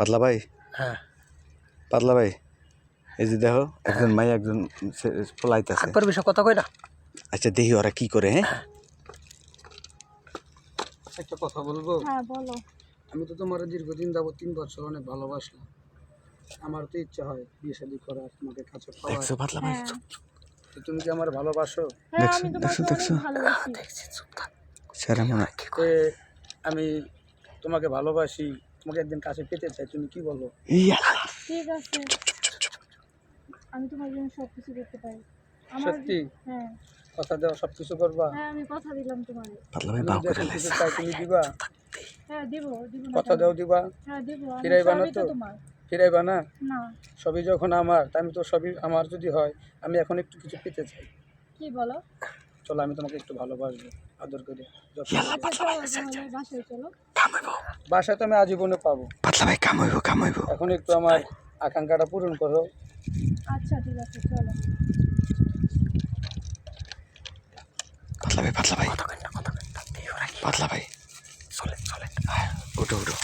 পাতলা ভাই? হ্যাঁ। পাতলা ভাই এই যে দেখো একজন মাই একজন ফলাইতেছে আকবর বিষয় কথা কই না। আচ্ছা দেখি ওরা কি করে হ্যাঁ? একটা কথা বলব? হ্যাঁ বলো। আমি তো তোমার দীর্ঘদিন যাব তিন বছর অনেক ভালোবাসলাম। আমার তো ইচ্ছা হয় বিয়ে শাদী করার তোমাকে কাছে দেখছ পাতলা ভাই? হ্যাঁ। তো তুমি কি আমার ভালোবাসো? হ্যাঁ দেখছ, দেখছ, দেখছ? হয়। আমি তোমাকে ভালোবাসি তোমাকে একদিন কাছে পেতে চাই তুমি কি বলো? ঠিক আছে। আমি তোমার জন্য সব কিছু করতে পারি সত্যি? হ্যাঁ। কথা দেওয়া সব কিছু করবা? হ্যাঁ আমি কথা দিলাম তোমারে। পাতলা ভাই আমি বাউ করে লাইছে চাই তুমি দিবা? হ্যাঁ দিব দিব না কথা দাও দিবা? হ্যাঁ দিব ফিরাইবা না সবই তো ফিরাইবা না? না। সবই যখন আমার আমি তো সবই আমার যদি হয় আমি এখন একটু কিছু পেতে চাই। কি বলো? চলো আমি তোমাকে একটু ভালোবাসবো আদর করে। আচ্ছা চলো চলো। বাসায় তো আমি আজীবনে পাবো। পাতলা ভাই কামাইবো কামাইব এখন একটু আমার আকাঙ্ক্ষাটা পূরণ করো। আচ্ছা ঠিক আছে চলো। পাতলা ভাই পাতলা ভাই। পাতলা ভাই। চলে চলে উঠো উঠো।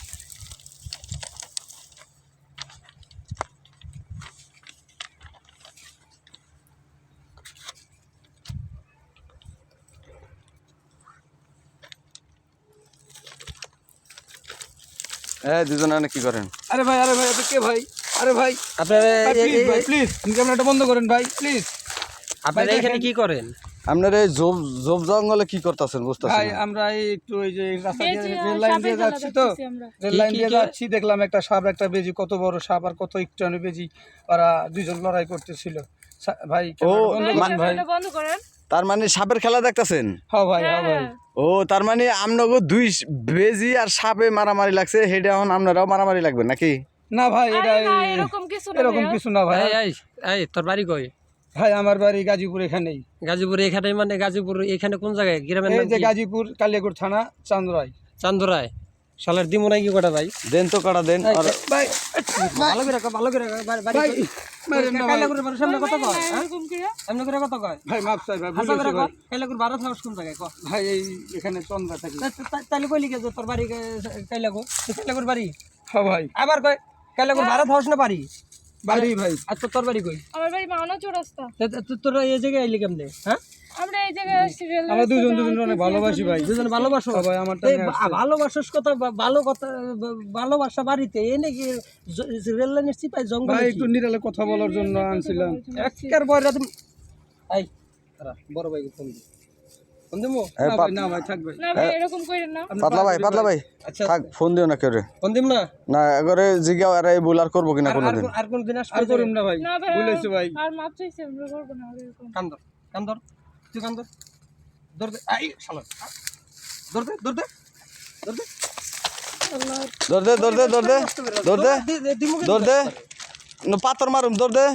হ্যাঁ দুজনে কি করেন? আরে ভাই আরে ভাই কে ভাই? আরে ভাই আপনারা প্লিজ ভাই প্লিজ ক্যামেরাটা বন্ধ করেন ভাই প্লিজ আপনারা এখানে কি করেন? আপনারা এই জোব জোব জঙ্গলে কি করতেছেন ভাই আমরা এই একটু ওই যে রাস্তা দিয়ে রেল লাইন দিয়ে যাচ্ছি তো। রেল লাইন দিয়ে যাচ্ছি দেখলাম একটা সাপ একটা বেজি কত বড় সাপ আর কত একটু বেজি ওরা দুজন লড়াই করতেছিল। ভাই বন্ধ করুন। তার মানে সাপের খেলা দেখতেছেন? হ্যাঁ ভাই হ্যাঁ হ্যাঁ। ও তার মানে আমনগো দুই বেজি আর সাপে মারামারি লাগছে সেটা এখন আপনারাও মারামারি লাগবে নাকি? না ভাই এটা এরকম কিছু না এরকম কিছু না ভাই। এই তোর বাড়ি কই? ভাই আমার বাড়ি গাজীপুর এখানেই। গাজীপুর এখানে মানে গাজীপুর এখানে কোন জায়গায়? গ্রামের এই নাম যে কি? গাজীপুর কালিয়াকুর থানা চান্দরাই চান্দরায়। শালার দিমু নাই কি কটা ভাই? দেন তো কাটা দেন। আর ভাই ভালো করে রাখো, ভালো করে রাখো, ভাই ভাই। কাইলা করে সামনে কত কয় হ্যাঁ? এমনি করে কত কয়? ভাই মাপ চাই ভাই হাসা করে কয়। কাইলা করে বারো থাকস কোন জায়গায় কয়? ভাই এই এখানে চন্দ্রা থাকি। তাইলে কইলি কে যে তোর বাড়ি কাইলা কো কাইলা করে বাড়ি? হ্যাঁ ভাই। আবার কয় কাইলা করে বারো থাকস না বাড়ি? বাড়ি ভাই। আচ্ছা তোর বাড়ি কই? আমার বাড়ি মাওনা চৌরাস্তা। তোরা এই জায়গায় আইলি কেমনে হ্যাঁ? আমরা এই জায়গায় আসছি আমরা দুজন দুজন অনেক ভালোবাসি ভাই। দুজন ভালোবাসো? ভাই আমার ভালোবাসার কথা ভালো কথা ভালোবাসা বাড়িতে এই নাকি রেল লাইনের চিপাই জঙ্গল ভাই একটু নিরালে কথা বলার জন্য আনছিলাম। একের এই দাঁড়া, বড় ভাই ফোন দি ফোন দিমু? না ভাই না ভাই থাকবে। না ভাই এরকম করেন না। পাতলা ভাই পাতলা ভাই। আচ্ছা থাক ফোন দিও না কেউরে। ফোন দিম না? না এবারে জিজ্ঞাও আর এই বুলার করব কিনা কোনোদিন আর- আর কোন দিন আসবে আর না। ভাই না ভাই বলেছি ভাই। আর মাপ চাইছি আমরা করব না এরকম। কান্দর কান্দর। তুই কান্দর ধর। দে। আই শালা। ধর দে ধর দে। ধর দে। দৌড় দে পাথর মারুম দৌড় দে।